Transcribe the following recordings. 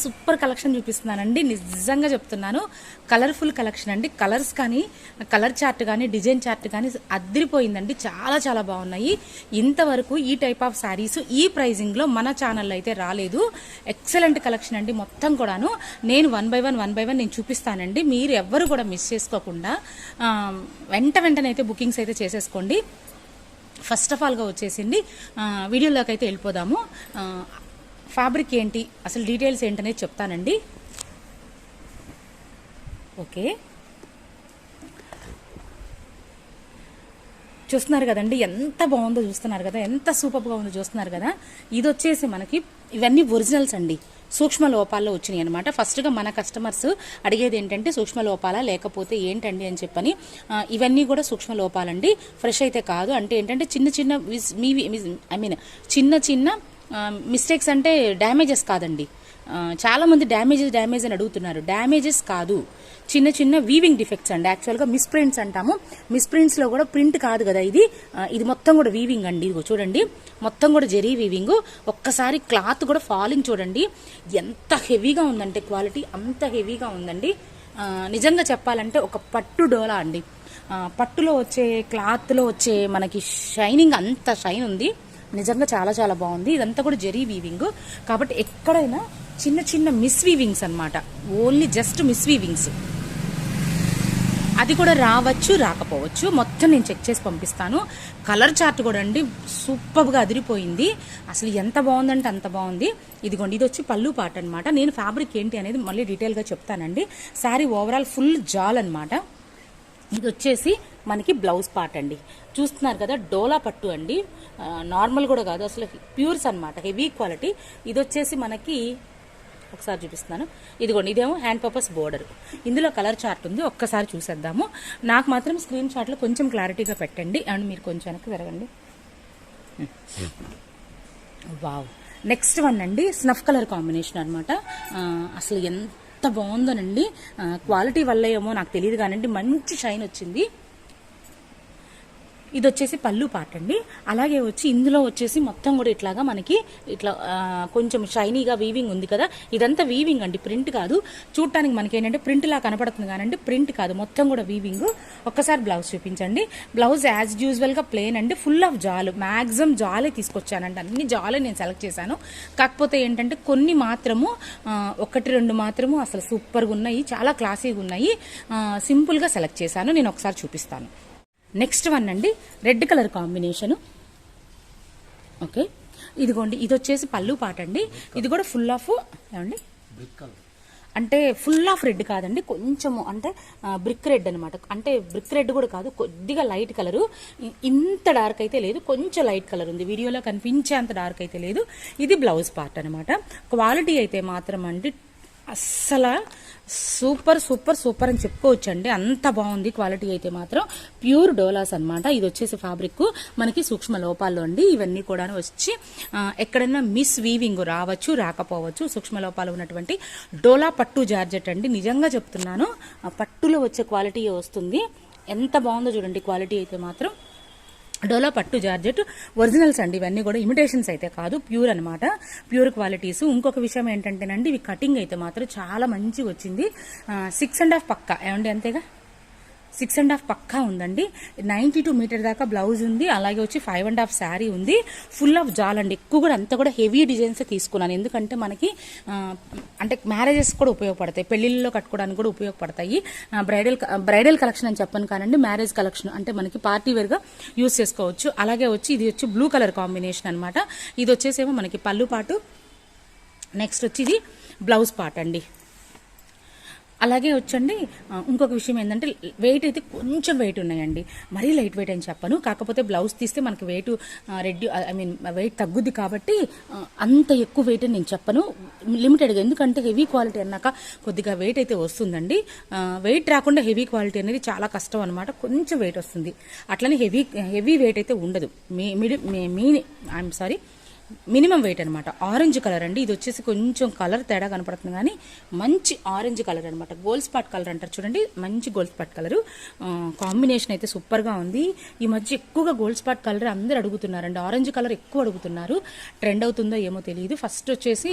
Super collection చూపిస్తున్నానండి నిజంగా చెప్తున్నాను. కలర్ఫుల్ కలెక్షన్ అండి. కలర్స్ కానీ కలర్ చార్ట్ కానీ డిజైన్ చార్ట్ కానీ అదిరిపోయిందండి. చాలా చాలా బాగున్నాయి. ఇంతవరకు ఈ టైప్ ఆఫ్ శారీస్ ఈ ప్రైజింగ్లో మన ఛానల్లో అయితే రాలేదు. ఎక్సలెంట్ కలెక్షన్ అండి మొత్తం కూడాను. నేను one by one one by one నేను చూపిస్తానండి. మీరు ఎవ్వరు కూడా మిస్ చేసుకోకుండా వెంట వెంటనే అయితే బుకింగ్స్ అయితే చేసేసుకోండి. ఫస్ట్ ఆఫ్ ఆల్గా వచ్చేసింది. వీడియోలోకి అయితే వెళ్ళిపోదాము. ఫ్యాబ్రిక్ ఏంటి? అసలు డీటెయిల్స్ ఏంటనేది చెప్తానండి. ఓకే. చూస్తున్నారు కదండి ఎంత బాగుందో చూస్తున్నారు కదా ఎంత సూపర్గా ఉందో చూస్తున్నారు కదా. ఇది వచ్చేసి మనకి ఇవన్నీ ఒరిజినల్స్ అండి. సూక్ష్మ లోపాల్లో వచ్చినాయి అనమాట ఫస్ట్గా మన కస్టమర్స్ అడిగేది ఏంటంటే సూక్ష్మ లోపాలా లేకపోతే ఏంటండి అని చెప్పని ఇవన్నీ కూడా సూక్ష్మ లోపాలండి. ఫ్రెష్ అయితే కాదు. అంటే ఏంటంటే చిన్న చిన్న మీ ఐ మీన్ చిన్న చిన్న మిస్టేక్స్ అంటే డ్యామేజెస్ కాదండి. చాలామంది డ్యామేజెస్ డ్యామేజ్ అని అడుగుతున్నారు. డ్యామేజెస్ కాదు. చిన్న చిన్న వీవింగ్ డిఫెక్ట్స్ అండి. యాక్చువల్గా మిస్ ప్రింట్స్ అంటాము. మిస్ ప్రింట్స్లో కూడా ప్రింట్ కాదు కదా ఇది. ఇది మొత్తం కూడా వీవింగ్ అండి. ఇదిగో చూడండి. మొత్తం కూడా జెరీ వీవింగ్ ఒక్కసారి క్లాత్ కూడా ఫాలింగ్ చూడండి. ఎంత హెవీగా ఉందంటే క్వాలిటీ అంత హెవీగా ఉందండి. నిజంగా చెప్పాలంటే ఒక పట్టు డోలా అండి. పట్టులో వచ్చే క్లాత్లో వచ్చే మనకి షైనింగ్ అంత షైన్ ఉంది. నిజంగా చాలా చాలా బాగుంది. ఇదంతా కూడా జెరీ వీవింగ్ కాబట్టి ఎక్కడైనా చిన్న చిన్న మిస్ వీవింగ్స్ అనమాట ఓన్లీ జస్ట్ మిస్ వీవింగ్స్ అది కూడా రావచ్చు రాకపోవచ్చు. మొత్తం నేను చెక్ చేసి పంపిస్తాను. కలర్ చార్ట్ కూడా అండి సూపర్గా అదిరిపోయింది. అసలు ఎంత బాగుందంటే అంత బాగుంది. ఇదిగోండి ఇది వచ్చి పళ్ళు పాట అనమాట నేను ఫ్యాబ్రిక్ ఏంటి అనేది మళ్ళీ డీటెయిల్గా చెప్తానండి. శారీ ఓవరాల్ ఫుల్ జాల్ అనమాట ఇది వచ్చేసి మనకి బ్లౌజ్ పార్ట్ అండి. చూస్తున్నారు కదా డోలా పట్టు అండి. నార్మల్ కూడా కాదు అసలు ప్యూర్స్ అన్నమాట హెవీ క్వాలిటీ. ఇది వచ్చేసి మనకి ఒకసారి చూపిస్తున్నాను. ఇదిగోండి ఇదేమో హ్యాండ్ పర్పస్ బోర్డర్. ఇందులో కలర్ చార్ట్ ఉంది ఒక్కసారి చూసేద్దాము. నాకు మాత్రం స్క్రీన్ షాట్లో కొంచెం క్లారిటీగా పెట్టండి అండ్ మీరు కొంచెం వెనక్కి తిరగండి. వావ్. నెక్స్ట్ వన్ అండి స్నఫ్ కలర్ కాంబినేషన్ అనమాట అసలు ఎంత బాగుందోనండి. క్వాలిటీ వల్ల ఏమో నాకు తెలియదు కానండి. మంచి షైన్ వచ్చింది. ఇది వచ్చేసి పళ్ళు పాట అండి అలాగే వచ్చి ఇందులో వచ్చేసి మొత్తం కూడా ఇట్లాగా మనకి ఇట్లా కొంచెం షైనీగా వీవింగ్ ఉంది కదా. ఇదంతా వీవింగ్ అండి ప్రింట్ కాదు. చూడటానికి మనకి ఏంటంటే ప్రింట్ లా కనపడుతుంది కానండి ప్రింట్ కాదు. మొత్తం కూడా వీవింగ్. ఒక్కసారి బ్లౌజ్ చూపించండి. బ్లౌజ్ యాజ్ యూజువల్గా ప్లేన్ అండి ఫుల్ ఆఫ్ జాలు. మ్యాక్సిమం జాలే తీసుకొచ్చానండి. అన్ని జాలే నేను సెలెక్ట్ చేశాను. కాకపోతే ఏంటంటే కొన్ని మాత్రము ఒకటి రెండు మాత్రము అసలు సూపర్గా ఉన్నాయి చాలా క్లాసీగా ఉన్నాయి. సింపుల్గా సెలెక్ట్ చేశాను. నేను ఒకసారి చూపిస్తాను. నెక్స్ట్ వన్ అండి రెడ్ కలర్ కాంబినేషన్ ఓకే ఇదిగోండి ఇది వచ్చేసి పళ్ళు పాట అండి. ఇది కూడా ఫుల్ ఆఫ్ ఏమండి? అంటే ఫుల్ ఆఫ్ రెడ్ కాదండి కొంచెము అంటే బ్రిక్ రెడ్ అనమాట అంటే బ్రిక్ రెడ్ కూడా కాదు కొద్దిగా లైట్ కలరు ఇంత డార్క్ అయితే లేదు కొంచెం లైట్ కలర్ ఉంది. వీడియోలో కనిపించేంత డార్క్ అయితే లేదు. ఇది బ్లౌజ్ పార్ట్ అనమాట క్వాలిటీ అయితే మాత్రం అండి అస్సలు సూపర్ సూపర్ సూపర్ అని చెప్పుకోవచ్చండి. అంత బాగుంది క్వాలిటీ అయితే మాత్రం. ప్యూర్ డోలాస్ అన్నమాట. ఇది వచ్చేసి ఫ్యాబ్రిక్ మనకి సూక్ష్మ లోపాల్లో అండి. ఇవన్నీ కూడా వచ్చి ఎక్కడైనా మిస్ వీవింగ్ రావచ్చు రాకపోవచ్చు. సూక్ష్మ లోపాలు ఉన్నటువంటి డోలా పట్టు జార్జెట్ అండి. నిజంగా చెప్తున్నాను ఆ పట్టులో వచ్చే క్వాలిటీ వస్తుంది. ఎంత బాగుందో చూడండి క్వాలిటీ అయితే మాత్రం. డోలా పట్టు జార్జెట్ ఒరిజినల్స్ అండి ఇవన్నీ కూడా ఇమిటేషన్స్ అయితే కాదు ప్యూర్ అనమాట ప్యూర్ క్వాలిటీస్. ఇంకొక విషయం ఏంటంటేనండి ఇవి కటింగ్ అయితే మాత్రం చాలా మంచిగా వచ్చింది. సిక్స్ అండ్ హాఫ్ పక్కా. ఏమండి అంతేగా? సిక్స్ అండ్ హాఫ్ పక్కా ఉందండి. నైంటీ టూ మీటర్ దాకా బ్లౌజ్ ఉంది. అలాగే వచ్చి ఫైవ్ అండ్ హాఫ్ శారీ ఉంది. ఫుల్ ఆఫ్ జాల్ అండి ఎక్కువ కూడా అంతా కూడా హెవీ డిజైన్స్ తీసుకున్నాను. ఎందుకంటే మనకి అంటే మ్యారేజెస్ కూడా ఉపయోగపడతాయి. పెళ్ళిళ్ళలో కట్టుకోవడానికి కూడా ఉపయోగపడతాయి. బ్రైడల్ బ్రైడల్ కలెక్షన్ అని చెప్పను కానండి. మ్యారేజ్ కలెక్షన్ అంటే మనకి పార్టీ వేర్గా యూస్ చేసుకోవచ్చు. అలాగే వచ్చి ఇది వచ్చి బ్లూ కలర్ కాంబినేషన్ అనమాట ఇది వచ్చేసేమో మనకి పళ్ళు పాటు. నెక్స్ట్ వచ్చి ఇది బ్లౌజ్ పార్ట్ అండి. అలాగే వచ్చండి. ఇంకొక విషయం ఏంటంటే వెయిట్ అయితే కొంచెం వెయిట్ ఉన్నాయండి. మరీ లైట్ వెయిట్ అని చెప్పను. కాకపోతే బ్లౌజ్ తీస్తే మనకి weight reduce I mean weight తగ్గుద్ది కాబట్టి అంత ఎక్కువ వెయిట్ అని నేను చెప్పను. లిమిటెడ్గా ఎందుకంటే హెవీ క్వాలిటీ అన్నాక కొద్దిగా వెయిట్ అయితే వస్తుందండి. వెయిట్ రాకుండా హెవీ క్వాలిటీ అనేది చాలా కష్టం అనమాట కొంచెం వెయిట్ వస్తుంది. అట్లనే హెవీ హెవీ వెయిట్ అయితే ఉండదు. మీ మిడి మీ ఐఎమ్ సారీ మినిమం వెయిట్ అనమాట ఆరెంజ్ కలర్ అండి. ఇది వచ్చేసి కొంచెం కలర్ తేడా కనపడుతుంది కానీ మంచి ఆరెంజ్ కలర్ అనమాట గోల్డ్ స్పాట్ కలర్ అంటారు చూడండి. మంచి గోల్డ్ స్పాట్ కలర్. కాంబినేషన్ అయితే సూపర్గా ఉంది. ఈ మధ్య ఎక్కువగా గోల్డ్ స్పాట్ కలర్ అందరు అడుగుతున్నారండి. ఆరెంజ్ కలర్ ఎక్కువ అడుగుతున్నారు. ట్రెండ్ అవుతుందో ఏమో తెలియదు ఫస్ట్ వచ్చేసి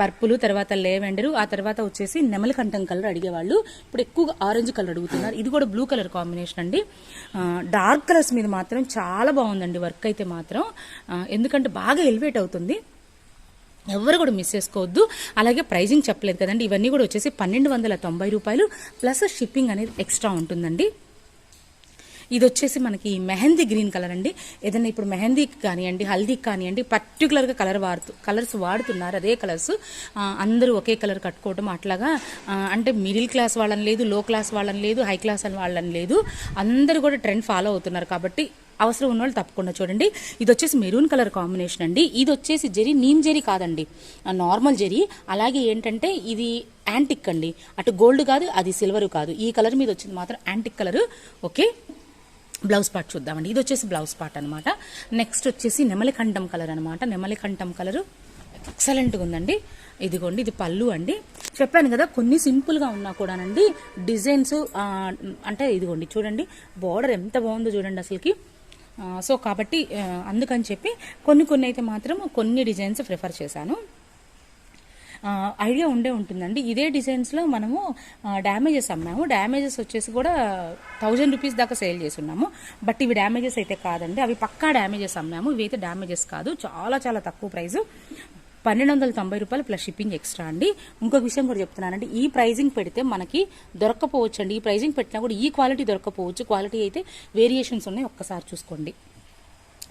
పర్పుల్ తర్వాత లేవెండర్ ఆ తర్వాత వచ్చేసి నెమలికంఠం కలర్ అడిగేవాళ్ళు. ఇప్పుడు ఎక్కువగా ఆరెంజ్ కలర్ అడుగుతున్నారు. ఇది కూడా బ్లూ కలర్ కాంబినేషన్ అండి. డార్క్ కలర్స్ మీద మాత్రం చాలా బాగుందండి వర్క్ అయితే మాత్రం. ఎందుకంటే ఎందుకంటే బాగా ఎలివేట్ అవుతుంది. ఎవరు కూడా మిస్ చేసుకోవద్దు. అలాగే ప్రైజింగ్ చెప్పలేదు కదండి. ఇవన్నీ కూడా వచ్చేసి పన్నెండు వందల తొంభై రూపాయలు ప్లస్ షిప్పింగ్ అనేది ఎక్స్ట్రా ఉంటుందండి. ఇది వచ్చేసి మనకి మెహందీ గ్రీన్ కలర్ అండి. ఏదైనా ఇప్పుడు మెహందీకి కానివ్వండి హల్దీకి కానివ్వండి పర్టికులర్గా కలర్ వాడుతూ కలర్స్ వాడుతున్నారు. అదే కలర్స్. అందరూ ఒకే కలర్ కట్టుకోవడం అట్లాగా అంటే మిడిల్ క్లాస్ వాళ్ళని లేదు లో క్లాస్ వాళ్ళని లేదు హై క్లాస్ వాళ్ళని లేదు. అందరూ కూడా ట్రెండ్ ఫాలో అవుతున్నారు కాబట్టి అవసరం ఉన్న వాళ్ళు తప్పకుండా చూడండి. ఇది వచ్చేసి మెరూన్ కలర్ కాంబినేషన్ అండి. ఇది వచ్చేసి జరీ నీమ్ జెరీ కాదండి. నార్మల్ జరీ అలాగే ఏంటంటే ఇది యాంటిక్ అండి. అటు గోల్డ్ కాదు అది సిల్వర్ కాదు. ఈ కలర్ మీద వచ్చింది మాత్రం antique colour. Okay? Blouse part చూద్దామండి. ఇది వచ్చేసి బ్లౌజ్ పార్ట్ అనమాట నెక్స్ట్ వచ్చేసి నెమలికంఠం కలర్ అనమాట నెమలికంఠం కలరు. ఎక్సలెంట్గా ఉందండి. ఇదిగోండి ఇది పళ్ళు అండి. చెప్పాను కదా కొన్ని సింపుల్గా ఉన్నా కూడానండి డిజైన్స్ అంటే ఇదిగోండి చూడండి. బార్డర్ ఎంత బాగుందో చూడండి అసలుకి. సో కాబట్టి అందుకని చెప్పి కొన్ని కొన్ని అయితే మాత్రం కొన్ని డిజైన్స్ ప్రిఫర్ చేశాను. ఐడియా ఉండే ఉంటుందండి. ఇదే డిజైన్స్లో మనము డ్యామేజెస్ అమ్మాము. డ్యామేజెస్ వచ్చేసి కూడా థౌజండ్ రూపీస్ దాకా సేల్ చేసి ఉన్నాము బట్ ఇవి డ్యామేజెస్ అయితే కాదండి. అవి పక్కా డ్యామేజెస్ అమ్మాము. ఇవి అయితే డ్యామేజెస్ కాదు. చాలా చాలా తక్కువ ప్రైస్. పన్నెండు వందల తొంభై రూపాయలు ప్లస్ షిప్పింగ్ ఎక్స్ట్రా అండి. ఇంకొక విషయం కూడా చెప్తున్నానండి. ఈ ప్రైజింగ్ పెడితే మనకి దొరకపోవచ్చు అండి ఈ ప్రైజింగ్ పెట్టినా కూడా ఈ క్వాలిటీ దొరకపోవచ్చు క్వాలిటీ అయితే వేరియేషన్స్ ఉన్నాయి. ఒక్కసారి చూసుకోండి.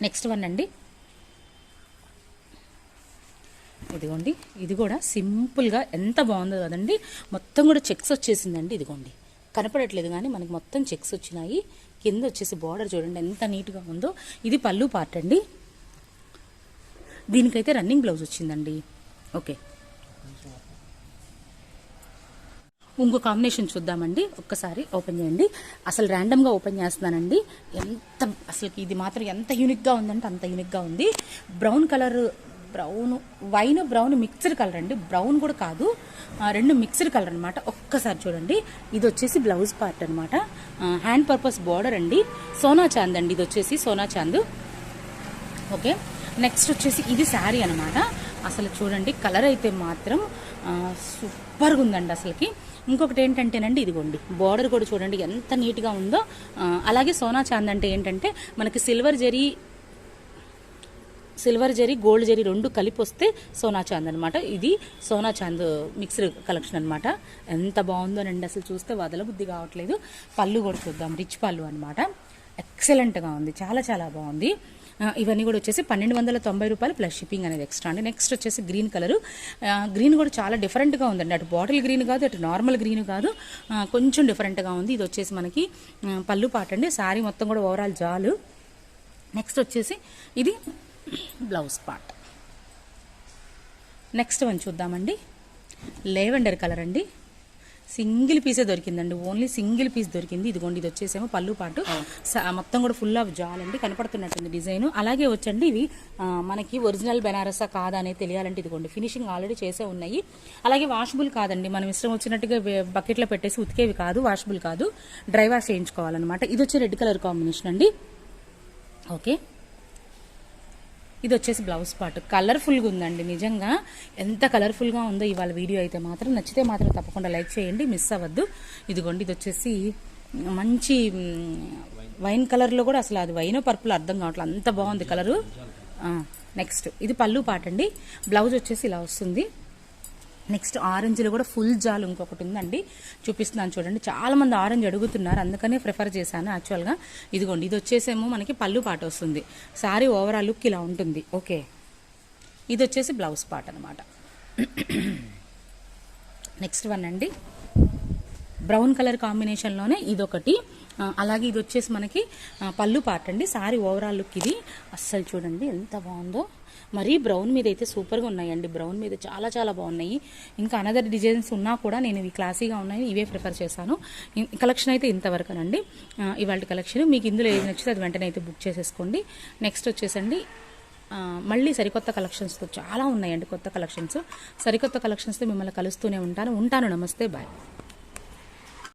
నెక్స్ట్ వన్ అండి. ఇదిగోండి. ఇది కూడా సింపుల్గా ఎంత బాగుందో కదండి. మొత్తం కూడా చెక్స్ వచ్చేసిందండి. ఇదిగోండి. కనపడట్లేదు కానీ మనకి మొత్తం చెక్స్ వచ్చినాయి. కింద వచ్చేసి బార్డర్ చూడండి. ఎంత నీట్గా ఉందో. ఇది పళ్ళు పార్ట్ అండి. దీనికైతే రన్నింగ్ బ్లౌజ్ వచ్చిందండి. ఓకే. ఇంకో కాంబినేషన్ చూద్దామండి. ఒక్కసారి ఓపెన్ చేయండి. అసలు ర్యాండమ్గా ఓపెన్ చేస్తున్నానండి. ఎంత అసలు ఇది మాత్రం ఎంత యూనిక్గా ఉందంటే అంత యూనిక్గా ఉంది. Brown colour brown wine brown mixed colour అండి. బ్రౌన్ కూడా కాదు. రెండు మిక్స్డ్ కలర్ అనమాట ఒక్కసారి చూడండి. ఇది వచ్చేసి బ్లౌజ్ పార్ట్ అనమాట హ్యాండ్ పర్పస్ బార్డర్ అండి. సోనా చాంద్ అండి. ఇది వచ్చేసి సోనా చాంద్. ఓకే. నెక్స్ట్ వచ్చేసి ఇది శారీ అనమాట అసలు చూడండి కలర్ అయితే మాత్రం సూపర్గా ఉందండి అసలుకి. ఇంకొకటి ఏంటంటేనండి ఇదిగోండి బార్డర్ కూడా చూడండి ఎంత నీట్గా ఉందో. అలాగే సోనా చాంద్ అంటే ఏంటంటే మనకి silver zari silver zari gold zari రెండు కలిపి వస్తే సోనా చాంద్ అనమాట ఇది సోనా చాంద్ మిక్స్డ్ కలెక్షన్ అనమాట ఎంత బాగుందోనండి అసలు చూస్తే వదల బుద్ధి కావట్లేదు. పళ్ళు కూడా చూద్దాం రిచ్ పళ్ళు అనమాట ఎక్సలెంట్గా ఉంది చాలా చాలా బాగుంది. ఇవన్నీ కూడా వచ్చేసి పన్నెండు వందల తొంభై రూపాయలు ప్లస్ షిప్పింగ్ అనేది ఎక్స్ట్రా అండి నెక్స్ట్ వచ్చేసి గ్రీన్ కలర్ గ్రీన్ కూడా చాలా డిఫరెంట్గా ఉందండి. అటు బాటిల్ గ్రీన్ కాదు అటు నార్మల్ గ్రీన్ కాదు. కొంచెం డిఫరెంట్గా ఉంది. ఇది వచ్చేసి మనకి పళ్ళు పాట అండి. శారీ మొత్తం కూడా ఓవరాల్ జాలు. నెక్స్ట్ వచ్చేసి ఇది బ్లౌజ్ పార్ట్ నెక్స్ట్ వన్ చూద్దామండి. లేవెండర్ కలర్ అండి. సింగిల్ పీసే దొరికిందండి. ఓన్లీ సింగిల్ పీస్ దొరికింది. ఇదిగోండి ఇది వచ్చేసేమో పళ్ళు పాటు. మొత్తం కూడా ఫుల్ ఆఫ్ జాల్ అండి కనపడుతున్నట్టుంది డిజైన్. అలాగే వచ్చండి ఇవి. మనకి ఒరిజినల్ బెనారసా కాదా అనేది తెలియాలంటే ఇదిగోండి. ఫినిషింగ్ ఆల్రెడీ చేసే ఉన్నాయి. అలాగే వాషబుల్ కాదండి. మనం ఇష్టం వచ్చినట్టుగా బకెట్లో పెట్టేసి ఉతికేవి కాదు వాషబుల్ కాదు. డ్రై వాష్ చేయించుకోవాలన్నమాట. ఇది వచ్చి రెడ్ కలర్ కాంబినేషన్ అండి. ఓకే. ఇది వచ్చేసి బ్లౌజ్ పార్ట్. కలర్ఫుల్గా ఉందండి నిజంగా. ఎంత కలర్ఫుల్గా ఉందో ఇవాళ వీడియో అయితే మాత్రం. నచ్చితే మాత్రం తప్పకుండా లైక్ చేయండి మిస్ అవ్వద్దు. ఇదిగోండి ఇది వచ్చేసి మంచి వైన్ కలర్లో కూడా అసలు అది వైన్ పర్పుల్ అర్థం కావట్లేదు అంత బాగుంది కలరు. నెక్స్ట్. ఇది పళ్ళు పాట అండి బ్లౌజ్ వచ్చేసి ఇలా వస్తుంది. నెక్స్ట్ ఆరెంజ్లో కూడా ఫుల్ జాల్ ఇంకొకటి ఉందండి. చూపిస్తున్నాను చూడండి. చాలా మంది ఆరెంజ్ అడుగుతున్నారు. అందుకనే ప్రిఫర్ చేశాను యాక్చువల్గా. ఇదిగోండి ఇది వచ్చేసేమో మనకి పళ్ళు పాట వస్తుంది. సారీ ఓవరాల్ లుక్ ఇలా ఉంటుంది. ఓకే. ఇది వచ్చేసి బ్లౌజ్ పార్ట్ అనమాట నెక్స్ట్ వన్ అండి. బ్రౌన్ కలర్ కాంబినేషన్లోనే ఇదొకటి. అలాగే ఇది వచ్చేసి మనకి పళ్ళు పార్ట్ అండి. సారీ ఓవరాల్ లుక్ ఇది. అస్సలు చూడండి ఎంత బాగుందో. మరీ బ్రౌన్ మీద అయితే సూపర్గా ఉన్నాయండి. బ్రౌన్ మీద చాలా చాలా బాగున్నాయి. ఇంకా అనదర్ డిజైన్స్ ఉన్నా కూడా నేను ఇవి క్లాసీగా ఉన్నాయి. ఇవే ప్రిఫర్ చేశాను. కలెక్షన్ అయితే ఇంతవరకునండి. ఇవాళ కలెక్షన్ మీకు ఇందులో ఏది నచ్చితే అది వెంటనే అయితే బుక్ చేసేసుకోండి. నెక్స్ట్ వచ్చేసండి. మళ్ళీ సరికొత్త కలెక్షన్స్తో చాలా ఉన్నాయండి కొత్త కలెక్షన్స్ సరికొత్త కలెక్షన్స్తో మిమ్మల్ని కలుస్తూనే ఉంటాను. ఉంటాను. నమస్తే. బాయ్